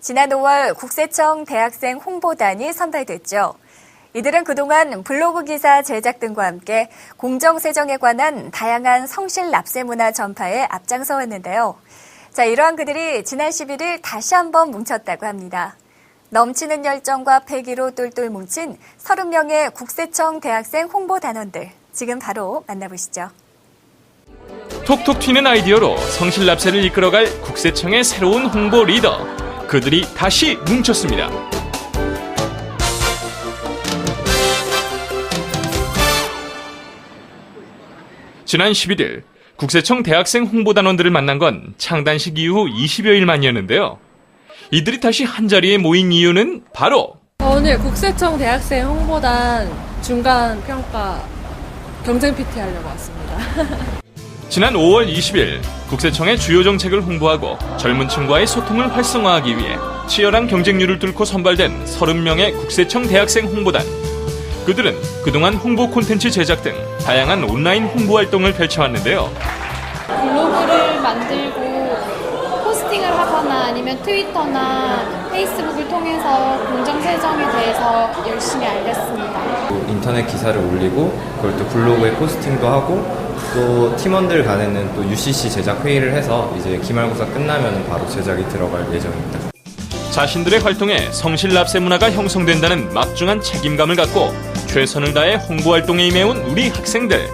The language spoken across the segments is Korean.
지난 5월 국세청 대학생 홍보단이 선발됐죠. 이들은 그동안 블로그 기사 제작 등과 함께 공정세정에 관한 다양한 성실 납세 문화 전파에 앞장서 왔는데요. 자, 이러한 그들이 지난 11일 다시 한번 뭉쳤다고 합니다. 넘치는 열정과 패기로 똘똘 뭉친 30명의 국세청 대학생 홍보단원들. 지금 바로 만나보시죠. 톡톡 튀는 아이디어로 성실 납세를 이끌어갈 국세청의 새로운 홍보 리더. 그들이 다시 뭉쳤습니다. 지난 11일 국세청 대학생 홍보단원들을 만난 건 창단식 이후 20여일 만이었는데요. 이들이 다시 한자리에 모인 이유는 바로 오늘 국세청 대학생 홍보단 중간 평가 경쟁 PT 하려고 왔습니다. 지난 5월 20일 국세청의 주요 정책을 홍보하고 젊은 층과의 소통을 활성화하기 위해 치열한 경쟁률을 뚫고 선발된 30명의 국세청 대학생 홍보단. 그들은 그동안 홍보 콘텐츠 제작 등 다양한 온라인 홍보 활동을 펼쳐왔는데요. 블로그를 만들고 포스팅을 하거나 아니면 트위터나 페이스북을 통해서 공정 세정에 대해서 열심히 알렸습니다. 인터넷 기사를 올리고 그걸 또 블로그에 포스팅도 하고 또 팀원들 간에는 또 UCC 제작 회의를 해서 이제 기말고사 끝나면 바로 제작이 들어갈 예정입니다. 자신들의 활동에 성실 납세 문화가 형성된다는 막중한 책임감을 갖고 최선을 다해 홍보 활동에 임해온 우리 학생들.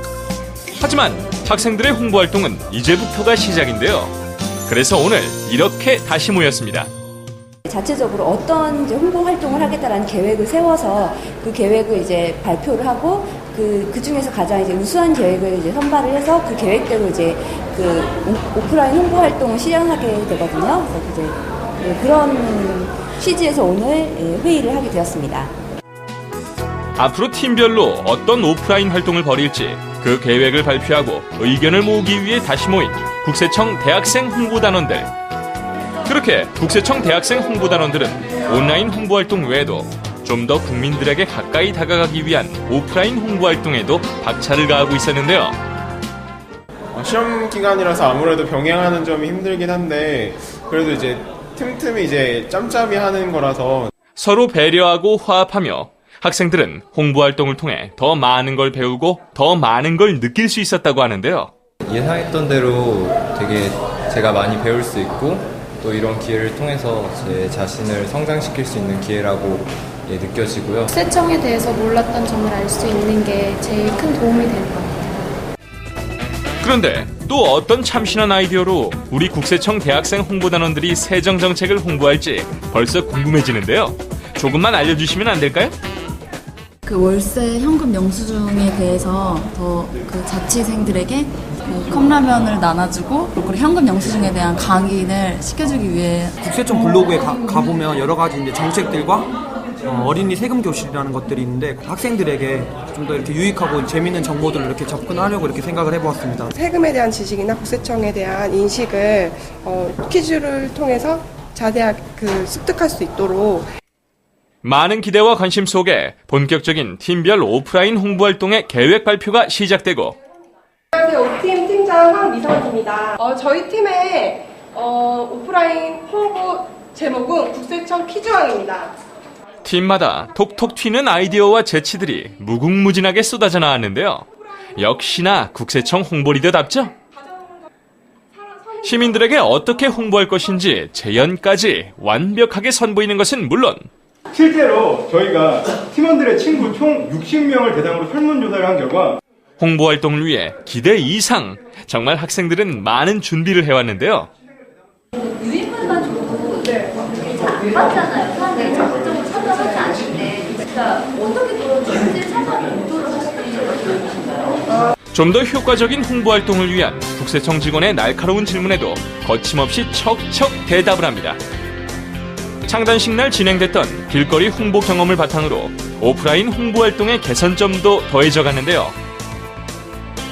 하지만 학생들의 홍보 활동은 이제부터가 시작인데요. 그래서 오늘 이렇게 다시 모였습니다. 자체적으로 어떤 이제 홍보 활동을 하겠다라는 계획을 세워서 그 계획을 이제 발표를 하고 그, 그 중에서 가장 이제 우수한 계획을 이제 선발을 해서 그 계획대로 이제 그 오- 오프라인 홍보 활동을 실행하게 되거든요. 그래서 이제 네, 그런 취지에서 오늘 예, 회의를 하게 되었습니다. 앞으로 팀별로 어떤 오프라인 활동을 벌일지 그 계획을 발표하고 의견을 모으기 위해 다시 모인 국세청 대학생 홍보단원들. 그렇게 국세청 대학생 홍보단원들은 온라인 홍보 활동 외에도 좀 더 국민들에게 가까이 다가가기 위한 오프라인 홍보 활동에도 박차를 가하고 있었는데요. 어, 시험 기간이라서 아무래도 병행하는 점이 힘들긴 한데 그래도 이제 틈틈이 이제 짬짬이 하는 거라서 서로 배려하고 화합하며 학생들은 홍보 활동을 통해 더 많은 걸 배우고 더 많은 걸 느낄 수 있었다고 하는데요. 예상했던 대로 되게 제가 많이 배울 수 있고 또 이런 기회를 통해서 제 자신을 성장시킬 수 있는 기회라고 예, 느껴지고요. 국세청에 대해서 몰랐던 점을 알 수 있는 게 제일 큰 도움이 되는 것 같아요. 그런데 또 어떤 참신한 아이디어로 우리 국세청 대학생 홍보단원들이 세정 정책을 홍보할지 벌써 궁금해지는데요. 조금만 알려주시면 안 될까요? 그 월세 현금 영수증에 대해서 더 그 자취생들에게 그 컵라면을 나눠주고 그리고 현금 영수증에 대한 강의를 시켜주기 위해 국세청 블로그에 가, 가보면 여러 가지 이제 정책들과 어, 어린이 세금 교실이라는 것들이 있는데 학생들에게 좀 더 이렇게 유익하고 재밌는 정보들을 이렇게 접근하려고 이렇게 생각을 해보았습니다. 세금에 대한 지식이나 국세청에 대한 인식을 어, 퀴즈를 통해서 자세하게 그 습득할 수 있도록 많은 기대와 관심 속에 본격적인 팀별 오프라인 홍보 활동의 계획 발표가 시작되고 안녕하세요. 팀 팀장 황미선입니다. 어, 저희 팀의 어, 오프라인 홍보 제목은 국세청 퀴즈왕입니다. 팀마다 톡톡 튀는 아이디어와 재치들이 무궁무진하게 쏟아져 나왔는데요. 역시나 국세청 홍보 리더답죠? 시민들에게 어떻게 홍보할 것인지 재연까지 완벽하게 선보이는 것은 물론 실제로 저희가 팀원들의 친구 총 60명을 대상으로 설문조사를 한 결과 홍보 활동을 위해 기대 이상 정말 학생들은 많은 준비를 해왔는데요. 유인물만 줘도 잘안 맞잖아요. 사람들이 적극 그러니까 어떻게 그런 준비를 참여를 유도를 하시는지 좀더 효과적인 홍보 활동을 위한 국세청 직원의 날카로운 질문에도 거침없이 척척 대답을 합니다. 창단식 날 진행됐던 길거리 홍보 경험을 바탕으로 오프라인 홍보 활동의 개선점도 더해져 갔는데요.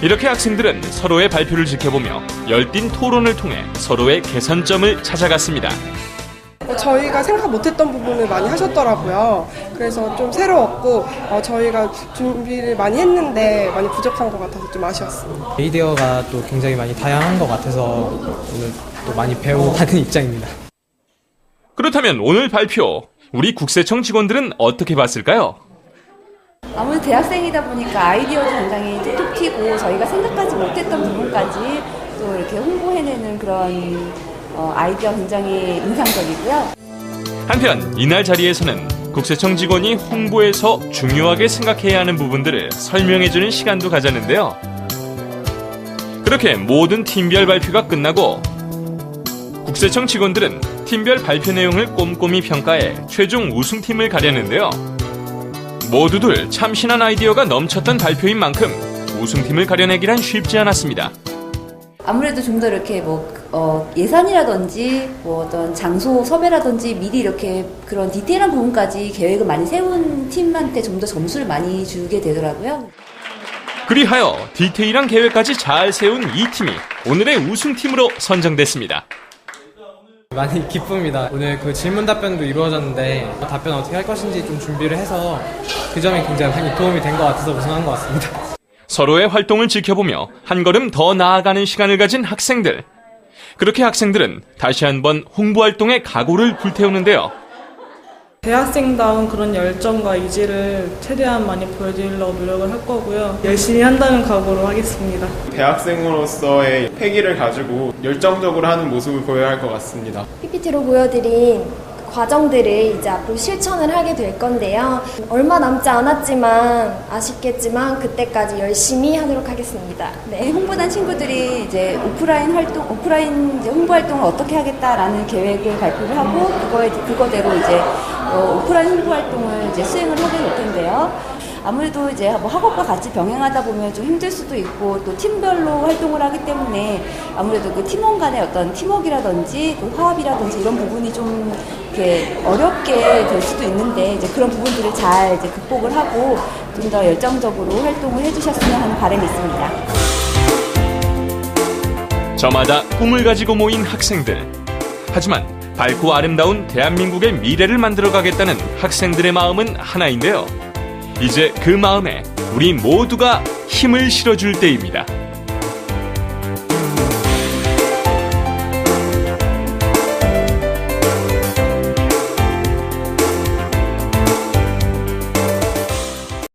이렇게 학생들은 서로의 발표를 지켜보며 열띤 토론을 통해 서로의 개선점을 찾아갔습니다. 어, 저희가 생각 못했던 부분을 많이 하셨더라고요. 그래서 좀 새로웠고 어, 저희가 준비를 많이 했는데 많이 부족한 것 같아서 좀 아쉬웠습니다. 아이디어가 또 굉장히 많이 다양한 것 같아서 오늘 또 많이 배우고 가는 입장입니다. 그렇다면 오늘 발표, 우리 국세청 직원들은 어떻게 봤을까요? 아무래도 대학생이다 보니까 아이디어도 굉장히 톡톡 튀고 저희가 생각하지 못했던 부분까지 또 이렇게 홍보해내는 그런 어, 아이디어 굉장히 인상적이고요. 한편 이날 자리에서는 국세청 직원이 홍보에서 중요하게 생각해야 하는 부분들을 설명해주는 시간도 가졌는데요. 그렇게 모든 팀별 발표가 끝나고 국세청 직원들은 팀별 발표 내용을 꼼꼼히 평가해 최종 우승팀을 가렸는데요. 모두들 참신한 아이디어가 넘쳤던 발표인 만큼 우승팀을 가려내기란 쉽지 않았습니다. 아무래도 좀 더 이렇게 뭐 어, 예산이라든지 뭐 어떤 장소 섭외라든지 미리 이렇게 그런 디테일한 부분까지 계획을 많이 세운 팀한테 좀 더 점수를 많이 주게 되더라고요. 그리하여 디테일한 계획까지 잘 세운 이 팀이 오늘의 우승팀으로 선정됐습니다. 많이 기쁩니다. 오늘 그 질문 답변도 이루어졌는데 답변 어떻게 할 것인지 좀 준비를 해서 그 점이 굉장히 많이 도움이 된 것 같아서 우승한 것 같습니다. 서로의 활동을 지켜보며 한 걸음 더 나아가는 시간을 가진 학생들. 그렇게 학생들은 다시 한번 홍보 활동에 각오를 불태우는데요. 대학생다운 그런 열정과 의지를 최대한 많이 보여드리려고 노력을 할 거고요. 열심히 한다는 각오로 하겠습니다. 대학생으로서의 패기를 가지고 열정적으로 하는 모습을 보여야 할 것 같습니다. PPT로 보여드린 과정들을 이제 앞으로 실천을 하게 될 건데요. 얼마 남지 않았지만 아쉽겠지만 그때까지 열심히 하도록 하겠습니다. 네, 홍보단 친구들이 이제 오프라인 활동, 오프라인 홍보 활동을 어떻게 하겠다라는 계획을 발표를 하고 그거에 그거대로 이제 어, 오프라인 홍보 활동을 이제 수행을 하게 될 텐데요. 아무래도 이제 뭐 학업과 같이 병행하다 보면 좀 힘들 수도 있고 또 팀별로 활동을 하기 때문에 아무래도 그 팀원 간의 어떤 팀워크라든지 또 화합이라든지 이런 부분이 좀 이렇게 어렵게 될 수도 있는데 이제 그런 부분들을 잘 이제 극복을 하고 좀 더 열정적으로 활동을 해주셨으면 하는 바람이 있습니다. 저마다 꿈을 가지고 모인 학생들. 하지만 밝고 아름다운 대한민국의 미래를 만들어 가겠다는 학생들의 마음은 하나인데요. 이제 그 마음에 우리 모두가 힘을 실어줄 때입니다.